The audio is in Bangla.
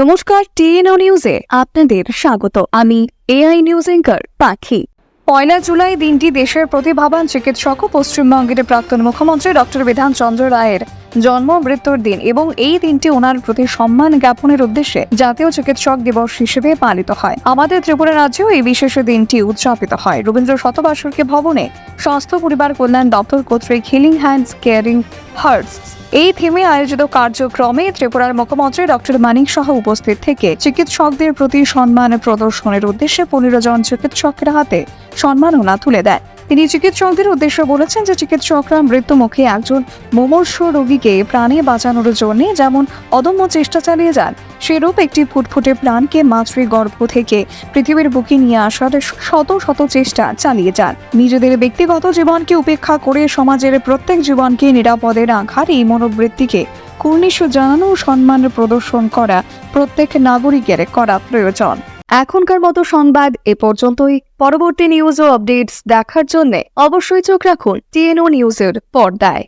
নমস্কার, টিএনও নিউজে আপনাদের স্বাগত। আমি এআই নিউজ এঙ্কার পাখি। পয়লা জুলাই দিনটি দেশের প্রতিভাবান চিকিৎসক ও পশ্চিমবঙ্গের প্রাক্তন মুখ্যমন্ত্রী ডক্টর বিধান চন্দ্র রায়ের জন্ম মৃত্যুর দিন এবং এই দিনটি ওনার প্রতি সম্মান জ্ঞাপনের উদ্দেশ্যে জাতীয় চিকিৎসক দিবস হিসেবে পালিত হয়। আমাদের ত্রিপুরা রাজ্যেও এই বিশেষ দিনটি উদযাপিত হয়। রবীন্দ্র শতবার্ষিকী ভবনে স্বাস্থ্য, পরিবার কল্যাণ দপ্তর কর্তৃক হিলিং হ্যান্ডস কেয়ারিং হার্টস এই থিমে আয়োজিত কার্যক্রমে ত্রিপুরার মুখ্যমন্ত্রী ডক্টর মানিক সহ উপস্থিত থেকে চিকিৎসকদের প্রতি সম্মান প্রদর্শনের উদ্দেশ্যে পনেরো জন চিকিৎসকের হাতে সম্মাননা তুলে দেয়। তিনি চিকিৎসকদের উদ্দেশ্যে বলেছেন যে চিকিৎসকরা মৃত্যুমুখে একজন মোমর্ষ রোগীকে প্রাণে বাঁচানোর জন্য যেমন অদম্য চেষ্টা চালিয়ে যান সেরূপ একটি ফুটফুটে প্রাণকে মাতৃ গর্ভ থেকে পৃথিবীর বুকে নিয়ে আসার শত শত চেষ্টা চালিয়ে যান। নিজেদের ব্যক্তিগত জীবনকে উপেক্ষা করে সমাজের প্রত্যেক জীবনকে নিরাপদে রাখার এই মনোবৃত্তিকে কুর্নিশ জানানো, সম্মান প্রদর্শন করা প্রত্যেক নাগরিকের করা প্রয়োজন। এখনকার মতো সংবাদ এ পর্যন্তই। পরবর্তী নিউজ ও আপডেটস দেখার জন্য অবশ্যই চোখ রাখুন টিএনও নিউজের পর্দায়।